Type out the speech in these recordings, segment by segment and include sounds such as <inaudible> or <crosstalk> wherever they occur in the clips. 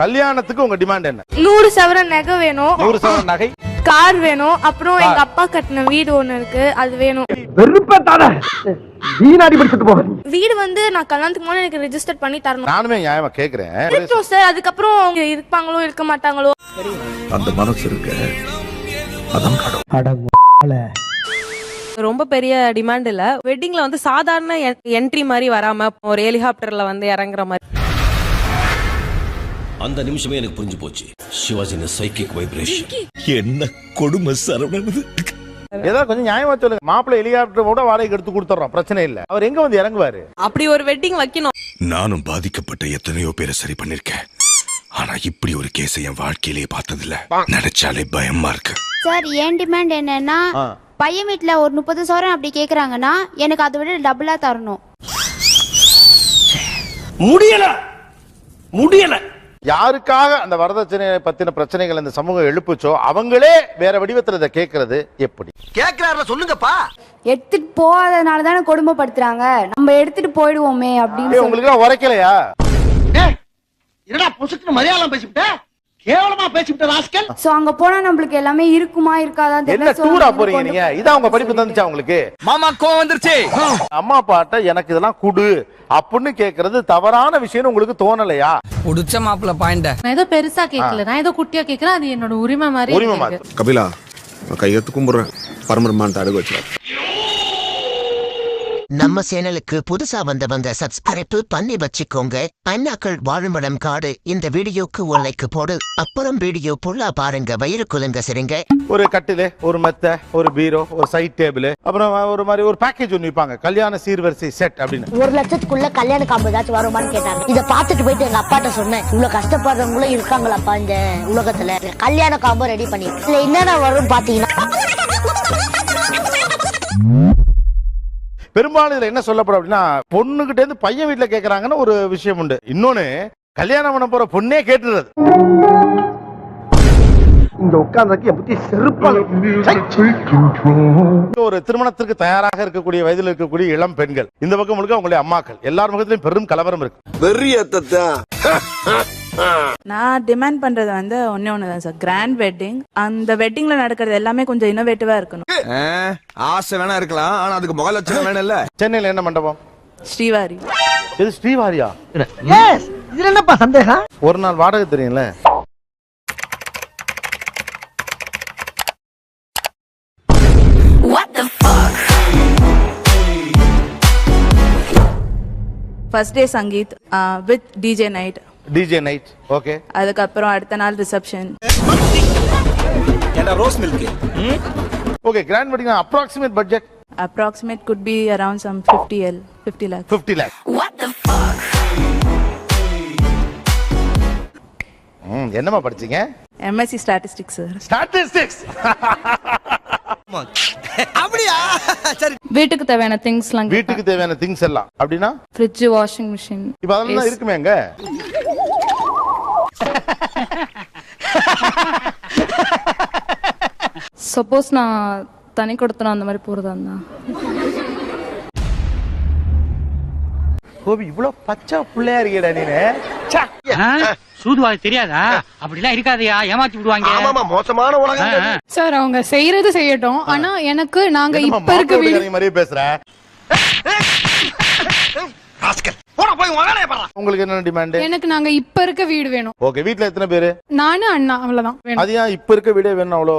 கல்யாணத்துக்கு உங்க டிமாண்ட் என்ன? நூறு சவரன் நகை வேணும். நூறு சவரன் நகை? கார் வேணும். அப்புறம் எங்க அப்பா கட்டின வீடு ஒண்ணு இருக்கு. அது வேணும். வெறுப்பேத்தாத. வீணாடி படிச்சுட்டு போக வீடு வந்து நான் கல்யாணத்துக்கு முன்னாடி எனக்கு ரெஜிஸ்டர் பண்ணி தரணும். நானுமே நியாயமா கேக்குறேன். சார் அதுக்கப்புறம் அவங்க இருப்பாங்களோ இருக்க மாட்டாங்களோ. அந்த மனசு இருக்கு அதான் கடவுள். ரொம்ப பெரிய டிமாண்ட் இல்ல. வெட்டிங்ல வந்து சாதாரண என்ட்ரி மாதிரி வராம ஒரு ஹெலிகாப்டர்ல வந்து இறங்குற மாதிரி. அந்த நிமிஷமே எனக்கு புரிஞ்சு போச்சு. சிவாஜி சைக்கிக் வைப்ரேஷன் என்ன கொடுமை சரவணன் ஏதாவது கொஞ்சம் நியாயமா சொல்லுங்க. மாப்பிள்ளை ஹெலிகாப்டர் கூட வாடகைக்கு எடுத்து கொடுத்துறோம். பிரச்சனை இல்ல. அவர் எங்க வந்து இறங்குவாரு? அப்படி ஒரு வெட்டிங் வைக்கணும். நானும் பாதிக்கப்பட்ட எத்தனையோ பேரை சரி பண்ணிருக்கேன். ஆனா இப்படி ஒரு கேஸை என் வாழ்க்கையிலேயே பார்த்ததில்ல. நினைச்சாலே பயமா இருக்கு. சார் என் டிமாண்ட் என்னன்னா. பையன் வீட்ல ஒரு முப்பது சவரம் அப்படி கேக்குறாங்கன்னா எனக்கு அதை விட டபுளா தரணும். முடியல. முடியல. யாருக்காக அந்த வரதட்சணை பத்தின பிரச்சனைகள் இந்த சமூகம் எழுப்புச்சோ அவங்களே வேற வடிவத்துல இதை கேட்கறது எப்படி? கேக்குறாருல சொல்லுங்கப்பா. எடுத்துட்டு போகாதனால தானே கொடுமைப்படுத்துறாங்க. நம்ம எடுத்துட்டு போயிடுவோமே அப்படின்னு உங்களுக்கு உரைக்கலையா? என்னடா பொசுக்கு மலையாளம் பேசிவிட்ட? கேவலமா பேசிவிட்ட ராஸ்கல்? சோ அங்க போனா நம்மளுக்கு எல்லாமே இருக்குமா இருக்காதான் என்ன டூரா போறீங்க நீங்க? இதான் உங்க படிப்பு தந்துச்சா உங்களுக்கு? மாமா கோவம் வந்துருச்சு. அம்மா அப்பாட்ட எனக்கு இதெல்லாம் குடு. அப்படின்னு கேக்குறது தவறான விஷயம் உங்களுக்கு தோணலையா? உடிச்ச மாப்பிள்ள பாயிண்ட. நான் ஏதோ பெருசா கேட்கல நான் ஏதோ குட்டியா கேக்குறேன் அது என்னோட உரிமை மாதிரி உரிமை மாதிரி. கபிலா கையெழுத்து கும்பிடுறேன். பரமரமான அடகு வச்சு நம்ம சேனலுக்கு புதுசா வந்தவங்க சப்ஸ்கிரைப் பண்ணி வச்சுக்கோங்க. அண்ணாக்கள் வாழுமிடம் காடு. இந்த வீடியோக்கு ஒரு லைக் போடு. அப்புறம் வீடியோ ஃபுல்லா பாருங்க. வயிறு குலுங்க சரிங்க? ஒரு கட்டிலு ஒரு மெத்த ஒரு பீரோ ஒரு சைட் டேபிள் அப்புறம் ஒரு மாதிரி ஒரு பேக்கேஜ் ஒன்று விற்பாங்க கல்யாண சீர்வரிசை செட் அப்படின்னு. ஒரு லட்சத்துக்குள்ள கல்யாண காம்பு ஏதாச்சும் வருமான்னு கேட்டாங்க. இத பாத்துட்டு போயிட்டு எங்க அப்பாட்ட சொன்னேன். இவ்வளவு கஷ்டப்படுறவங்களும் இருக்காங்களாப்பா இந்த உலகத்துல. கல்யாண காம்போ ரெடி பண்ணி இதுல என்னென்ன வரும் பாத்தீங்கன்னா பெரும்பாலும் இதுல என்ன சொல்லப்படும் அப்படின்னா பொண்ணுகிட்ட இருந்து பையன் வீட்டுல கேக்குறாங்கன்னு ஒரு விஷயம் உண்டு. இன்னொன்னு கல்யாணம் பண்ண போற பொண்ணே கேட்டுறது. புத்தி செருப்பாங்க ஒரு திருமணத்திற்கு தயாராக இருக்கக்கூடிய வயதில் இருக்கக்கூடிய இளம் பெண்கள். இந்த பக்கம் முழுக்க உங்களுடைய அம்மாக்கள். எல்லார் முகத்திலும் பெரும் கலவரம் இருக்கு. வெறியத்தான் நான் டிமாண்ட் பண்றது வந்து ஒன்னே ஒண்ணுதான் சார் கிராண்ட் வெட்டிங் அந்த வெட்டிங்ல நடக்கிறது எல்லாமே கொஞ்சம் இன்னோவேட்டிவா இருக்கணும். ஆசை வேணா இருக்கலாம். ஆனா அதுக்கு முக லட்சணம் வேணும் இல்ல? சென்னையில என்ன மண்டபம்? ஸ்ரீவாரி. இது ஸ்ரீவாரியா? இதுல என்னப்பா சந்தேகம்? ஒரு நாள் வாடகை தெரியும்ல? First day Sangeet with DJ night DJ night okay அதுக்கப்புறம் அடுத்த நாள் reception rose milk okay grand wedding approximate budget approximate could be around some fifty L fifty lakh fifty lakh என்னம்மா படிச்சீங்க? எம்எஸ்சி ஸ்டாட்டிஸ்டிக்ஸ் சார் ஸ்டாட்டிஸ்டிக்ஸ் அப்படியா? சரி. வீட்டுக்கு தேவையான திங்ஸ்லாம் வீட்டுக்கு தேவையான திங்ஸ் எல்லாம். அப்படின்னா? ஃப்ரிட்ஜ் வாஷிங் மிஷின் இப்ப அதெல்லாம் தான் இருக்குமே அங்க? சப்போஸ் நான் தனி கொடுத்தனும் அந்த மாதிரி போறதா இருந்தா கோபி இவ்வளவு பச்சை பிள்ளையா இருக்கேடா நீனு. சூதுவாது தெரியாதா அப்படிலாம் இருக்காதயா ஏமாத்தி விடுவாங்க மோசமான உலகம் சார் அவங்க செய்யறது செய்யட்டும் ஆனா எனக்கு நாங்க இப்ப இருக்க வீடு மாதிரியே பேசுற போட போய் உங்களுக்கு என்ன டிமாண்ட் எனக்கு நாங்க இப்ப இருக்க வீடு வேணும். ஓகே வீட்ல எத்தனை பேரு? நானு அண்ணா அவ்வளவுதான். வேணும். அது ஏன் இப்ப இருக்க வீடே வேணும் அவ்வளோ?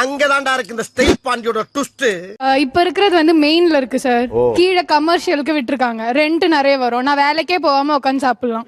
அங்கதான்டா இருக்கு இந்த ஸ்டைல் பாண்டியோட ட்விஸ்ட் அஹ் இப்ப இருக்கிறது வந்து மெயின்ல இருக்கு சார். கீழே கமர்ஷியலுக்கு விட்டுருக்காங்க. ரெண்ட் நிறைய வரும். நான் வேலைக்கே போகாம உட்காந்து சாப்பிடலாம்.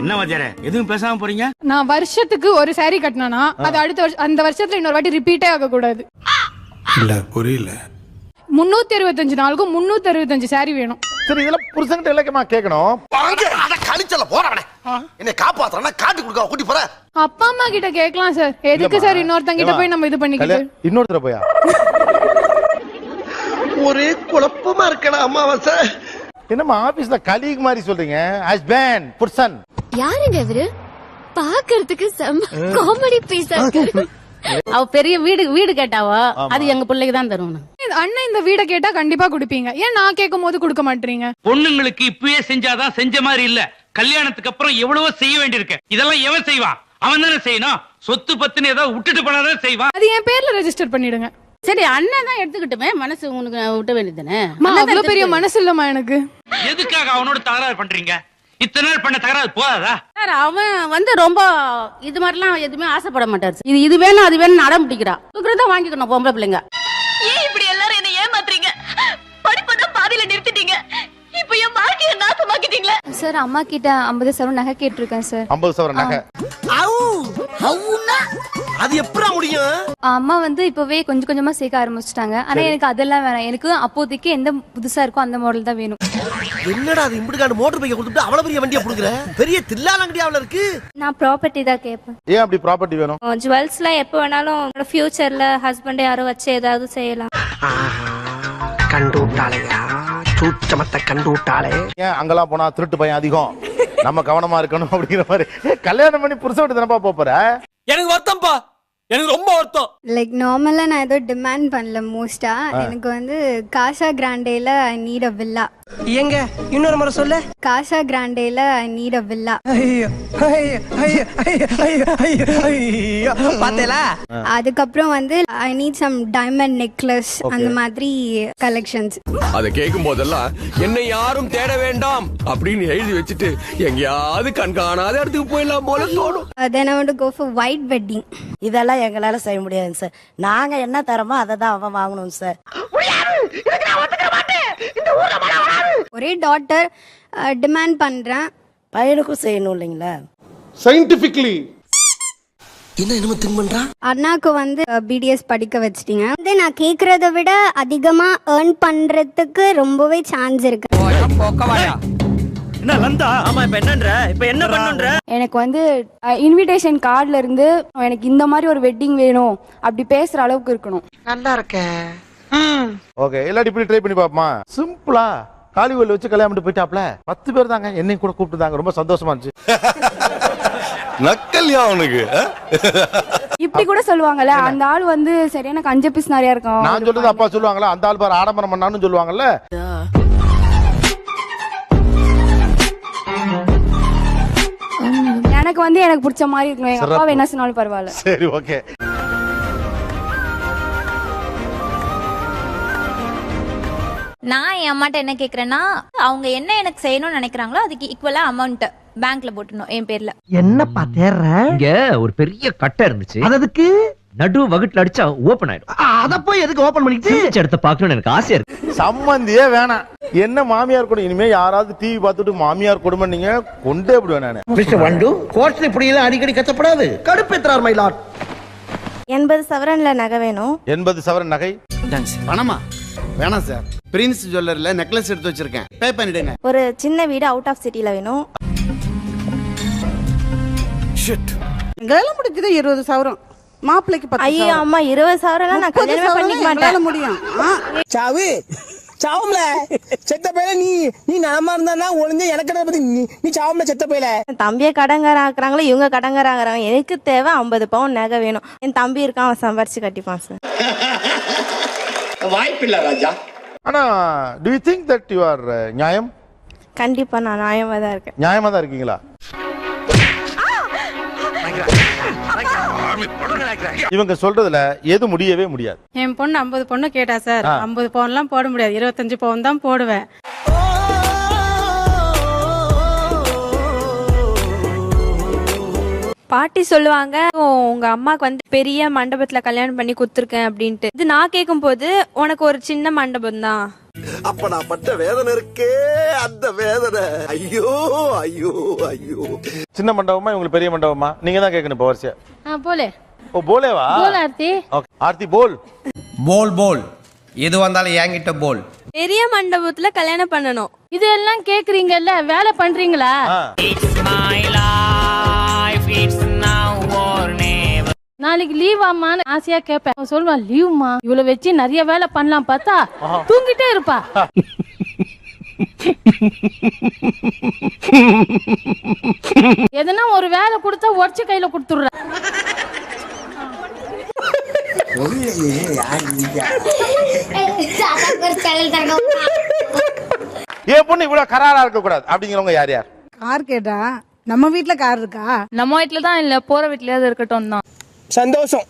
என்ன வஜார எதுவும் பேசாம போறீங்க? நான் வருஷத்துக்கு ஒரு saree கட்டினா அது அடுத்த வருஷம் அந்த வருஷத்துல இன்னொரு வாட்டி ரிப்பீட்டே ஆக கூடாது இல்ல. புரியல. முன்னூத்தி அறுபத்தஞ்சு நாளுக்கும் முன்னூத்தி அறுபத்தஞ்சு saree வேணும். சரி இதெல்லாம் புருஷன்கிட்ட இலக்கமா கேட்கணும். அத கழிச்சல போறவனே என்னை காப்பாத்துறனா காட்டு கொடுக்க கூட்டி போற. அப்பா அம்மா கிட்ட கேட்கலாம் சார். எதுக்கு சார் இன்னொருத்தங்க கிட்ட போய் நம்ம இது பண்ணிக்கிட்டு? இன்னொருத்தர போயா? ஒரே குழப்பமா இருக்கடா அம்மாவாசை என்னம்மா ஆபீஸ்ல கலீக் மாதிரி சொல்றீங்க? ஹஸ்பண்ட் புருஷன். யாருங்க இவரு? பாக்குறதுக்கு செம்ம காமெடி பீஸா இருக்கு அவ பெரிய வீடு வீடு கேட்டாவோ? அது எங்க பிள்ளைக்கு தான் தருவோம் அண்ணன் இந்த வீடை கேட்டா கண்டிப்பா கொடுப்பீங்க. ஏன் நான் கேட்கும் போது கொடுக்க மாட்டீங்க? பொண்ணுங்களுக்கு இப்பவே செஞ்சாதான் செஞ்ச மாதிரி இல்ல. கல்யாணத்துக்கு அப்புறம் எவ்வளவோ செய்ய வேண்டியிருக்கு. இதெல்லாம் எவன் செய்வான் அவன் தானே செய்யணும். சொத்து பத்துன்னு ஏதாவது விட்டுட்டு போனாதான் செய்வான் அது என் பேர்ல ரெஜிஸ்டர் பண்ணிடுங்க. சரி அண்ணன் தான் எடுத்துக்கிட்டுமே மனசு உனக்கு விட்ட அவ்வளவு பெரிய மனசு இல்லம்மா எனக்கு. எதுக்காக அவனோட தகராறு பண்றீங்க? இத்தனை நாள் பண்ண தகராறு போதாதா? சார் அவன் வந்து ரொம்ப இது மாதிரிலாம் எதுவுமே ஆசைப்பட மாட்டார் சார். இது இது வேணும் அது வேணும் அடம் பிடிக்கிறான் வாங்கிக்கணும் பொம்பளை பிள்ளைங்க. ஏன் இப்படி எல்லாரும் என்ன ஏமாத்துறீங்க? படிப்பதான் பாதியில நிறுத்திட்டீங்க. இப்ப என் வாழ்க்கைய நாசமாக்கிட்டீங்களே. சார் அம்மா கிட்ட ஐம்பது சவரம் நகை கேட்டிருக்கேன் சார். ஐம்பது நகை. அது எப்படா முடியும்? அம்மா வந்து இப்பவே கொஞ்சம் கொஞ்சமா சேர்க்க ஆரம்பிச்சிட்டாங்க. ஆனா எனக்கு அதெல்லாம் வேணாம். எனக்கு அப்போதைக்கு எந்த புதுசா இருக்கோ அந்த மாடல் தான் வேணும். என்னடா அது இம்புடுக்காண்டு மோட்டர் பைக்க கொடுத்துட்டு அவ்வளவு பெரிய வண்டியை புடுங்குற? பெரிய தில்லாலங்கடியாவுல இருக்கு. நான் ப்ராப்பர்ட்டி தான் கேட்பேன். ஏன் அப்படி ப்ராப்பர்ட்டி வேணும்? ஜுவல்ஸ்லாம் எப்போ வேணாலும் ஃபியூச்சர்ல ஹஸ்பண்ட் யாரோ வச்சு ஏதாவது செய்யலாம். கண்டு விட்டாளையா சூச்சமத்தை கண்டு விட்டாளே ஏன் அங்கெல்லாம் போனா திருட்டு பையன் அதிகம்? நம்ம கவனமா இருக்கணும் அப்படிங்கிற மாதிரி. கல்யாணம் பண்ணி புருஷன் விட்டு தானப்பா போப் போற? எனக்கு வருத்தம்ப்பா எனக்கு ரொம்ப வருத்தம். லைக் நார்மலா நான் ஏதோ டிமாண்ட் பண்ணல மோஸ்டா எனக்கு வந்து காசா கிராண்டேல ஐ நீட் அ வில்லா எங்க? இன்னொரு முறை சொல்லு. காசா கிராண்டேல ஐ நீட் அ வில்லா பாத்தேலா? அதுக்கப்புறம் வந்து I need some diamond necklace அந்த மாதிரி கலெக்ஷன்ஸ் அதை கேட்கும் போதெல்லாம் என்னை யாரும் தேட வேண்டாம் அப்படின்னு எழுதி வச்சுட்டு எங்கேயாவது கண்காணாத இடத்துக்கு போயிடலாம் போல தோணும். Then I want go for white wedding இதெல்லாம் எங்களால செய்ய முடியாதுங்க சார் நாங்க என்ன தரமோ அதை தான் அவன் வாங்கணும் சார் ஒரே டாட்டர் டிமாண்ட் பண்றேன். பையனுக்கும் செய்யணும் இல்லைங்களா? சயின்டிபிக்லி அண்ணாக்கு வந்து பிடிஎஸ் படிக்க வச்சிட்டீங்க. வந்து நான் கேக்குறத விட அதிகமா ஏர்ன் பண்றதுக்கு ரொம்பவே சான்ஸ் இருக்கு. எனக்கு வந்து இன்விடேஷன் கார்டுல இருந்து எனக்கு இந்த மாதிரி ஒரு வெட்டிங் வேணும். அப்படி பேசுற அளவுக்கு இருக்கணும். நல்லா இருக்க ஓகே இல்லாட்டி இப்படி ட்ரை பண்ணி பாப்போமா சிம்பிளா காலிவெல் வச்சு கல்யாணம் போயிட்டாப்ல. பத்து பேர் தாங்க என்னையும் கூட கூப்பிட்டுதாங்க ரொம்ப சந்தோஷமா இருந்துச்சு. <laughs> நக்கல்யா அவனுக்கு <laughs> இப்படி கூட சொல்லுவாங்கல்ல அந்த ஆள் வந்து சரி எனக்கு அஞ்சு பீஸ் நிறைய இருக்கும். நான் சொல்றது அப்பா சொல்லுவாங்கல்ல அந்த ஆள் பாரு ஆடம்பரம் பண்ணான்னு சொல்லுவாங்கல்ல. எனக்கு வந்து எனக்கு பிடிச்ச மாதிரி இருக்கணும். எங்க அப்பா என்ன சொன்னாலும் பரவாயில்ல. சரி ஓகே. நான் என் அம்மாட்ட என்ன கேக்குறேன்னா அவங்க என்ன எனக்கு செய்யணும்னு நினைக்கிறாங்களோ அதுக்கு ஈக்குவலா அமௌண்ட் பேங்க்ல போட்டுணும் என் பேர்ல. என்னப்பா தேர்ற? இங்க ஒரு பெரிய கட்டை இருந்துச்சு. அதுக்கு நடு வகுட்டுல அடிச்சா ஓபன் ஆயிடும். அத போய் எதுக்கு ஓபன் பண்ணிட்டு இடத்த பாக்கணும்னு எனக்கு ஆசையா இருக்கு. சம்மந்தியே வேணாம். என்ன மாமியார் கொடுமை இனிமே யாராவது டிவி பார்த்துட்டு மாமியார் கொடுமை நீங்க கொண்டே விடுவேன் நானு. மிஸ்டர் வண்டு கோர்ட்ல இப்படி எல்லாம் அடிக்கடி கத்தப்படாது கடுப்பேற்றார் மயிலாட் எண்பது சவரன்ல நகை வேணும். எண்பது சவரன் நகை? பணமா? வேணாம் சார் பிரின்ஸ் ஜுவல்லர்ல நெக்லஸ் எடுத்து வச்சிருக்கேன். பே பண்ணிடுங்க. ஒரு சின்ன வீடு அவுட் ஆஃப் சிட்டில வேணும். எங்களால முடிஞ்சது இருபது சவரம். மாப்பிள்ளைக்கு ஐயோ அம்மா இருபது சவரம் நான் கல்யாணமே பண்ணிக்க மாட்டேன். முடியும். சாவு சாவும்ல. செத்த பையல நீ நீ நலமா இருந்தா ஒளிஞ்ச எனக்கு பத்தி நீ நீ சாவும்ல செத்த பையல? என் தம்பியை கடங்கார ஆக்குறாங்களோ இவங்க கடங்கார ஆக்குறாங்க எனக்கு தேவை ஐம்பது பவுன் நகை வேணும். என் தம்பி இருக்கான் அவன் சம்பாரிச்சு கட்டிப்பான் சார். ஆனா do you think that you are நியாயம்? கண்டிப்பா நான் நியாயமா தான் இருக்கேன். நியாயமா தான் இருக்கீங்களா? இவங்க சொல்றதுல எது முடியவே முடியாது. என் பொண்ணு ஐம்பது பொண்ணு கேட்டா சார். ஐம்பது பவுன்லாம் போட முடியாது. இருபத்தஞ்சு பவுன் தான் போடுவேன். பாட்டி சொல்லுவாங்க "ஓ, உங்க அம்மாக்கு வந்து பெரிய மண்டபத்துல கல்யாணம் பண்ணி கொடுத்துருக்கேன் அப்படின்ட்டு. இது நான் கேட்கும் போது உனக்கு ஒரு சின்ன மண்டபம் தான். அப்ப நான் பட்ட வேதனை இருக்கே அந்த வேதனை. ஐயோ ஐயோ ஐயோ. சின்ன மண்டபமா இவங்களுக்கு பெரிய மண்டபமா? நீங்க தான் கேட்கணும் இப்போ வரிசையா. போலே. ஓ போலேவா? ஆர்த்தி. Okay. ஆர்த்தி போல். போல் போல். எது வந்தாலும் என்கிட்ட போல். பெரிய மண்டபத்துல கல்யாணம் பண்ணணும். இதெல்லாம் கேக்குறீங்கல்ல வேலை பண்றீங்களா? நாளைக்கு லீவ் ஆமான்னு ஆசையா கேட்பேன் அவன் சொல்லுவான் லீவ்மா இவ்வளவு வச்சு நிறைய வேலை பண்ணலாம் பார்த்தா தூங்கிட்டே இருப்பா. எதனா ஒரு வேலை கொடுத்தா உடச்சு கையில கொடுத்துடுற. என் பொண்ணு இவ்வளவு கராரா இருக்க கூடாது அப்படிங்கிறவங்க யார் யார்? கார் கேட்டா நம்ம வீட்ல கார் இருக்கா? நம்ம வீட்டுல தான் இல்ல போற வீட்லயாவது இருக்கட்டும் தான். சந்தோஷம்.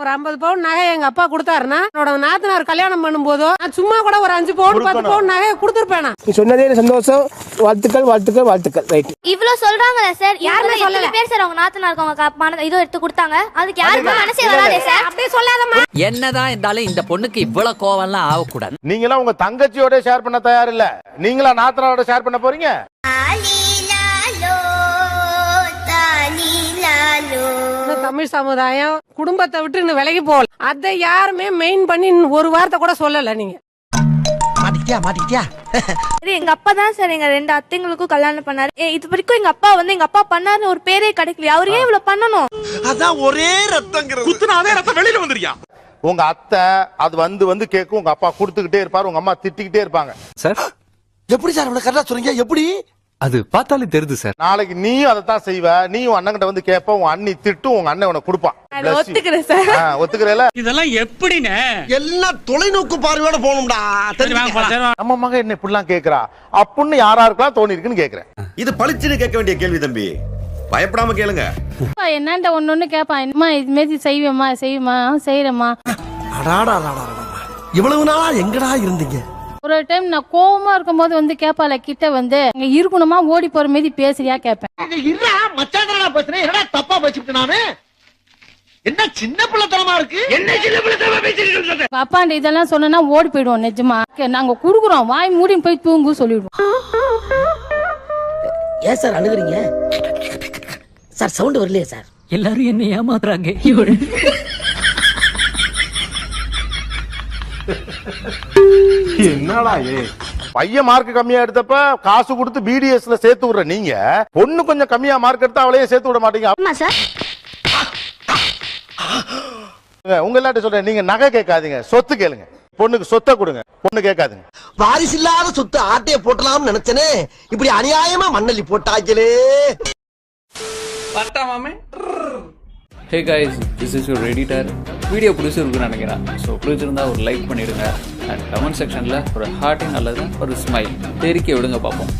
ஒரு ஐம்பது பவுன் நகை எங்க அப்பா கொடுத்தாருன்னா என்னோட நாத்தனார் கல்யாணம் பண்ணும்போதோ நான் சும்மா கூட ஒரு அஞ்சு பவுன் பத்து. பவுன் நகையை கொடுத்துருப்பேனா? நீ சொன்னதே சந்தோஷம். வாழ்த்துக்கள் வாழ்த்துக்கள் வாழ்த்துக்கள். ரைட் இவ்வளவு சொல்றாங்களே சார் யாருமே சொல்லல. பேர் சார் அவங்க நாத்தனா இருக்கவங்க பணம் இதோ எடுத்து கொடுத்தாங்க. அதுக்கு யாருக்கும் மனசே வராதே சார் அப்படியே சொல்லாதம்மா. என்னதான் இருந்தாலும் இந்த பொண்ணுக்கு இவ்வளவு கோவம்லாம் ஆகக்கூடாது. நீங்களாம் உங்க தங்கச்சியோட ஷேர் பண்ண தயார் இல்ல நீங்களா நாத்தனாரோட ஷேர் பண்ண போறீங்க? தமிழ் சமுதாயம் குடும்பத்தை விட்டு இன்னும் விலகி போகல. அதை யாருமே மெயின் பண்ணி ஒரு வார்த்தை கூட சொல்லல நீங்க. மாட்டிக்கிட்டியா மாட்டிக்கிட்டியா? இது எங்க அப்பா தான் சார் எங்க ரெண்டு அத்தைங்களுக்கும் கல்யாணம் பண்ணாரு. ஏ, இது வரைக்கும் எங்க அப்பா வந்து எங்க அப்பா பண்ணாருன்னு ஒரு பேரே கிடைக்கல அவர் ஏன் இவ்வளவு பண்ணணும்? அதான் ஒரே ரத்தங்கிறது. குத்துனாவே ரத்தம் வெளியில வந்துறியா உங்க அத்தை அது வந்து வந்து கேட்கும். உங்க அப்பா கொடுத்துக்கிட்டே இருப்பாரு. உங்க அம்மா திட்டிக்கிட்டே இருப்பாங்க. சார்? எப்படி சார் இவ்வளவு கரெக்டா சொல்றீங்க? எப்படி? அது பார்த்தாலே தெரியுது சார். நாளைக்கு நீயும் அதை தான் செய்வ. நீயும் அண்ணன் கிட்ட வந்து கேட்ப உன் அண்ணி திட்டும் உங்க அண்ணன் உனக்கு கொடுப்பான். ஒத்துக்கிறேன் சார். ஒத்துக்கிறேல? இதெல்லாம் எப்படின்னு? எல்லாம் தொலைநோக்கு பார்வையோட போகணும்டா. நம்ம மகன் என்ன இப்படிலாம் கேக்குறா? அப்படின்னு யாராருக்கெல்லாம் தோணி இருக்குன்னு கேக்குறேன். இது பளிச்சுன்னு கேட்க வேண்டிய கேள்வி தம்பி. பயப்படாம கேளுங்க. என்னண்ட ஒன்னு ஒண்ணு கேட்பான் என்னம்மா இது மாரி செய்வேம்மா செய்யுமா செய்யறேம்மா அடாடா. இவ்வளவு நாளா எங்கடா இருந்தீங்க? ஒரு டைம் நான் கோவமா இருக்கும்போது வந்து கேட்பால கிட்ட வந்து இங்க இருக்கணுமா? ஓடி போற மாரி பேசுறியா? மச்சான் பேசுறேன். என்னடா தப்பா பேசிட்டு நானு? என்ன சின்ன பிள்ளைத்தனமா இருக்கு? என்ன சின்ன பிள்ளை பேசிட்டு அப்பாண்ட இதெல்லாம் சொன்னா ஓடி போயிடுவோம் நிஜமா. நாங்க குடுக்குறோம். வாய் மூடின்னு போய் தூங்கு சொல்லிடுவோம். ஏன் சார் அழுகுறீங்க? சார் சவுண்ட் வரலையே சார். எல்லாரும் என்ன ஏமாத்துறாங்க. என்னடா ஏ பையன் மார்க் கம்மியா எடுத்தப்ப காசு கொடுத்து பிடிஎஸ்ல சேர்த்து விடுற நீங்க பொண்ணு கொஞ்சம் கம்மியா மார்க் எடுத்தா அவளையே சேர்த்து விட மாட்டீங்க. ஆமா சார் உங்க எல்லார்ட்ட சொல்றேன் நீங்க நகை கேட்காதீங்க சொத்து கேளுங்க. பொண்ணுக்கு சொத்தை கொடுங்க பொண்ணு கேட்காதுங்க. வாரிசு இல்லாத சொத்து ஆட்டைய போட்டலாம்னு நினைச்சனே இப்படி அநியாயமா மண்ணள்ளி போட்டாங்களே hey guys this is your editor video பிடிச்சிருக்குன்னு நினைக்கிறேன். ஸோ பிடிச்சிருந்தா ஒரு லைக் பண்ணிடுங்க. அண்ட் கமெண்ட் செக்ஷனில் ஒரு ஹார்ட்டிங் அல்லது ஒரு ஸ்மைல் தெரிக்க விடுங்க பார்ப்போம்.